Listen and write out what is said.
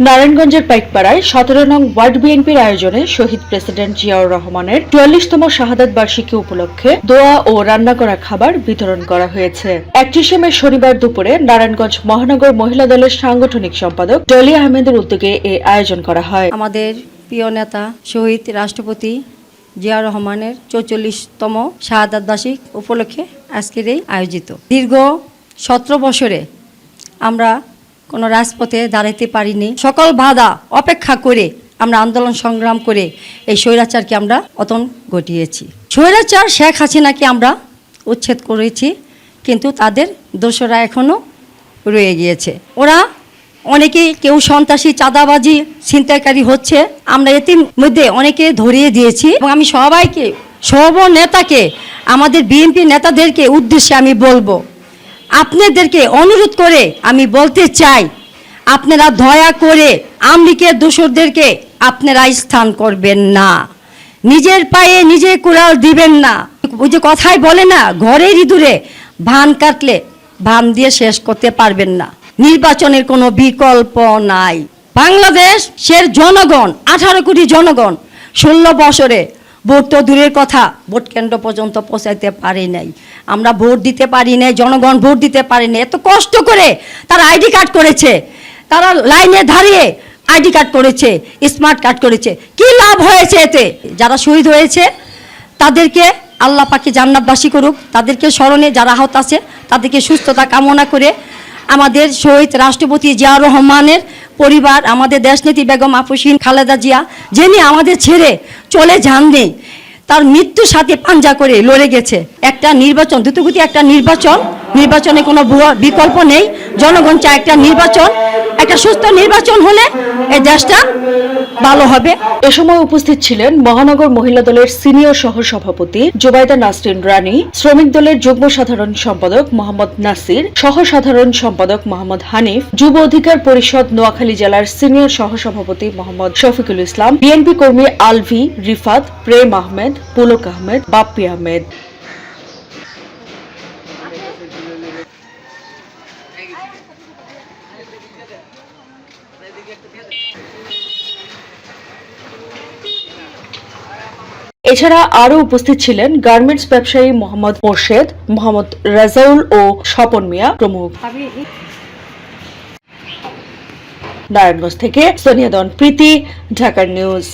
নারায়ণগঞ্জের পাইকপাড়ায় সতেরো নং ওয়ার্ড বিএনপির আয়োজনে শহীদ প্রেসিডেন্ট জিয়াউর রহমানের চুয়াল্লিশতম শাহাদাত বার্ষিকী উপলক্ষে দোয়া ও রান্না করা খাবার বিতরণ করা হয়েছে। একত্রিশে মে শনিবার দুপুরে নারায়ণগঞ্জ মহানগর মহিলা দলের সাংগঠনিক সম্পাদক ডলি আহমেদের উদ্যোগে এই আয়োজন করা হয়। আমাদের প্রিয় নেতা, শহীদ রাষ্ট্রপতি জিয়া রহমানের চৌচল্লিশতম শাহাদাত বার্ষিক উপলক্ষে আজকের এই আয়োজিত। দীর্ঘ সতেরো বছরে আমরা কোনো রাজপথে দাঁড়াইতে পারিনি। সকল বাধা অপেক্ষা করে আমরা আন্দোলন সংগ্রাম করে এই স্বৈরাচারকে আমরা অতন ঘটিয়েছি। স্বৈরাচার শেখ হাসিনাকে আমরা উচ্ছেদ করেছি, কিন্তু তাদের দোষরা এখনও রয়ে গিয়েছে। ওরা অনেকে কেউ সন্ত্রাসী, চাঁদাবাজি, ছিনতাইকারী হচ্ছে। আমরা এটির মধ্যে অনেকে ধরিয়ে দিয়েছি এবং আমি সবাইকে সব নেতাকে আমাদের বিএনপি নেতাদেরকে উদ্দেশ্যে আমি বলব আপনাদেরকে অনুরোধ করে আমি বলতে চাই, আপনারা দয়া করে আমলিকের দোসরদেরকে আপনারা স্থান করবেন না। নিজের পায়ে নিজে কুড়াল দিবেন না। ওই যে কথাই বলে না ঘরের ইঁদুরে ভান কাটলে ভান দিয়ে শেষ করতে পারবেন না। নির্বাচনের কোনো বিকল্প নাই। বাংলাদেশের জনগণ, আঠারো কোটি জনগণ, ষোলো বছরে ভোট তো দূরের কথা। ভোট কেন্দ্র পর্যন্ত পৌঁছাইতে পারি নাই। আমরা ভোট দিতে পারি নাই, জনগণ ভোট দিতে পারি নাই। এত কষ্ট করে তারা আইডি কার্ড করেছে। তারা লাইনে দাঁড়িয়ে আইডি কার্ড করেছে, স্মার্ট কার্ড করেছে। কি লাভ হয়েছে এতে? যারা শহীদ হয়েছে, তাদেরকে আল্লাহ পাকে জান্নাতবাসী করুক, তাদেরকে স্মরণে যারা আহত আছে, তাদেরকে সুস্থতা কামনা করে আমাদের শহীদ রাষ্ট্রপতি জিয়া রহমানের পরিবার, আমাদের দেশনীতি বেগম আফুসিন খালেদা জিয়া, যিনি আমাদের ছেড়ে চলে যাননি, তার মৃত্যুর সাথে পাঞ্জা করে লড়ে গেছে। একটা নির্বাচন দ্রুতগতি একটা নির্বাচন নির্বাচনে কোনো বিকল্প নেই। জনগণ চায় একটা নির্বাচন। একটা সুস্থ নির্বাচন হলে এই দেশটা ভালো হবে। এ সময় উপস্থিত ছিলেন মহানগর মহিলা দলের সিনিয়র সহ সভাপতি জুবাইদা নাসরিন রানী, শ্রমিক দলের যুগ্ম সাধারণ সম্পাদক মোহাম্মদ নাসির সহ সাধারণ সম্পাদক মোহাম্মদ হানিফ, যুব অধিকার পরিষদ নোয়াখালী জেলার সিনিয়র সহ সভাপতি মোহাম্মদ শফিকুল ইসলাম, বিএনপি কর্মী আলভি রিফাত, প্রেম আহমেদ, পুলক আহমেদ, বাপ্পি আহমেদ। এছাড়া আরও উপস্থিত ছিলেন গার্মেন্টস ব্যবসায়ী মোহাম্মদ মোর্শেদ, মোহাম্মদ রাজাউল ও স্বপন মিয়া প্রমুখ। নারায়ণগঞ্জ থেকে সোনিয়া দন, প্রীতি, ঢাকার নিউজ।